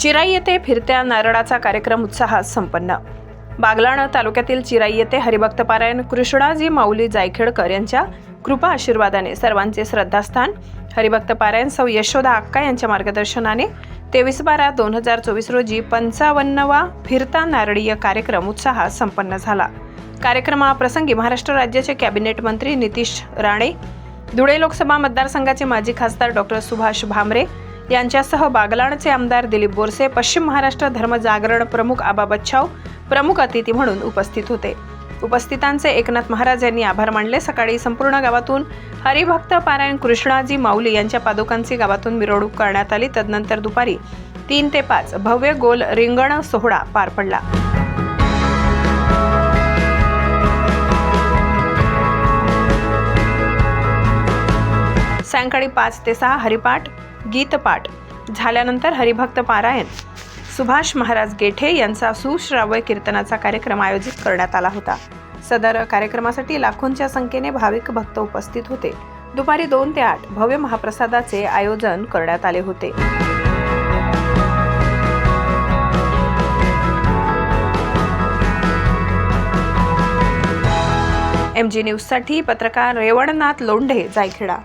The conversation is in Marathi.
चिराई येथे फिरत्या नारळाचा कार्यक्रम उत्साहात संपन्न. बागलाण तालुक्यातील चिराई येथे हरिभक्तपारायण कृष्णाजी माऊली जायखेडकर यांच्या कृपा आशीर्वादाने सर्वांचे श्रद्धास्थान हरिभक्त पारायण सौ यशोदा अक्का यांच्या मार्गदर्शनाने तेवीस बारा दोन हजार चोवीस रोजी पंचावन्नवा फिरता नारळीय कार्यक्रम उत्साहात संपन्न झाला. कार्यक्रमाप्रसंगी महाराष्ट्र राज्याचे कॅबिनेट मंत्री नितीश राणे धुळे लोकसभा मतदारसंघाचे माजी खासदार डॉक्टर सुभाष भामरे यांच्यासह बागलाणचे आमदार दिलीप बोरसे पश्चिम महाराष्ट्र धर्म जागरण प्रमुख आबा बच्छाव प्रमुख अतिथी म्हणून उपस्थित होते. उपस्थितांचे एकनाथ महाराज यांनी आभार मानले. सकाळी संपूर्ण गावातून हरिभक्त पारायण कृष्णाजी माऊली यांच्या पादुकांची गावातून मिरवणूक करण्यात आली. तदनंतर दुपारी तीन ते पाच भव्य गोल रिंगण सोहळा पार पडला. सायंकाळी पाच ते सहा हरिपाठ गीतपाठ. झाल्यानंतर हरिभक्त पारायण. सुभाष महाराज गेठे यांचा सुश्राव्य कीर्तनाचा कार्यक्रम आयोजित करण्यात आला होता. सदर कार्यक्रमासाठी लाखोंच्या संख्येने भाविक भक्त उपस्थित होते. दुपारी दोन ते आठ भव्य महाप्रसादाचे आयोजन करण्यात आले होते. एम जी न्यूजसाठी पत्रकार रेवणनाथ लोंढे जायखेडा.